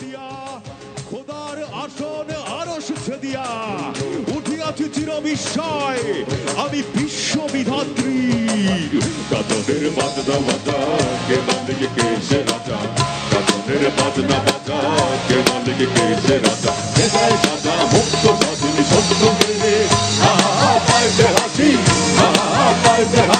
দিয়া খোদার আসন দিয়া উঠিয়াছি চির বিস্ময় আমি বিশ্ববিধাত্রী। কাতনের বাজনা বাজা, কে মালিক, কে সে রাজা? কাতনের বাজনা বাজা, কে মালিক, কে সে রাজা? হাসি।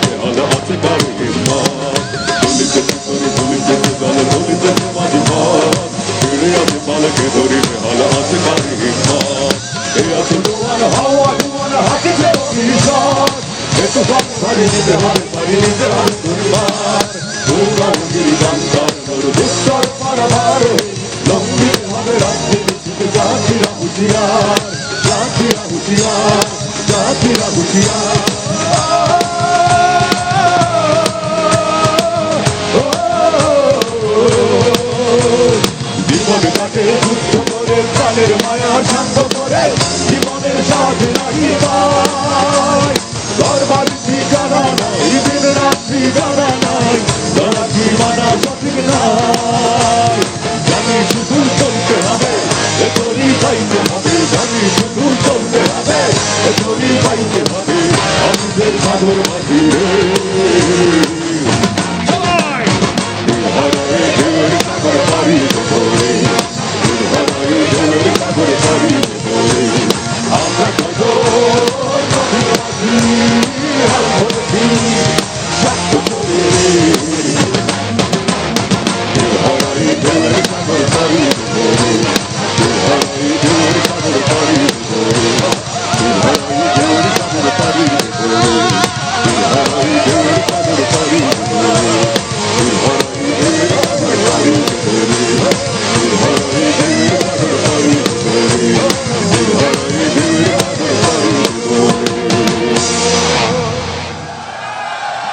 নিতে হবে পারি নিতে হবে দুর্বার দুর্বার গিরি গান্ধার মোর দুস্তর পারাবার হুঁশিয়ার জাতিরা হুঁশিয়ার জাতিরা হুঁশিয়ার I'll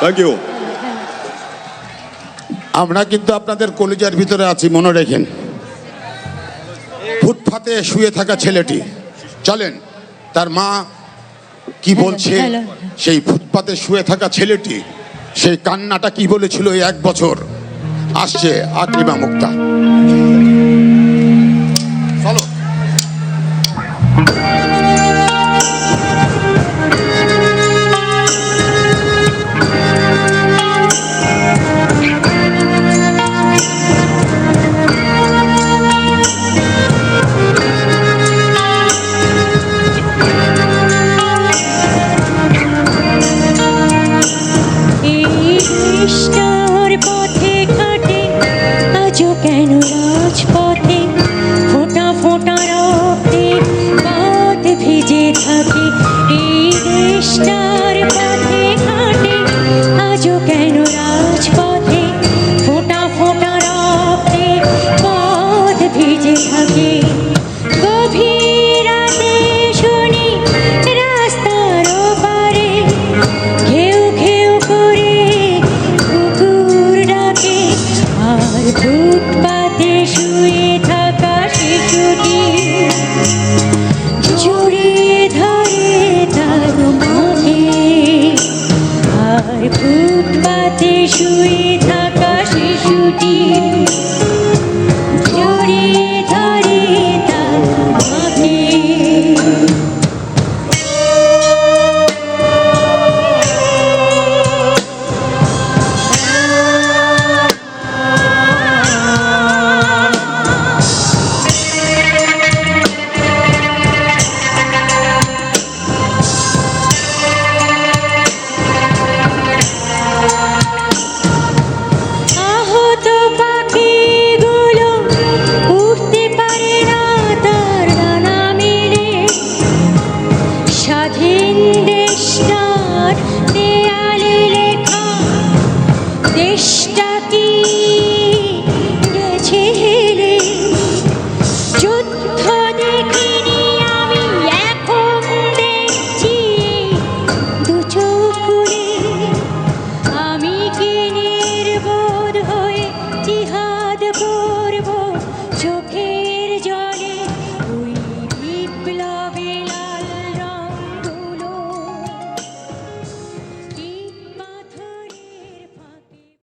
থ্যাংক ইউ আমরা কিন্তু আপনাদের কলেজের ভিতরে আছি মনে রেখেন। ফুটপাতে শুয়ে থাকা ছেলেটি চলেন তার মা কি বলছে? সেই ফুটপাতে শুয়ে থাকা ছেলেটি সেই কান্নাটা কি বলেছিল এই এক বছর? আসছে আকরিমা মুক্তা। চলো।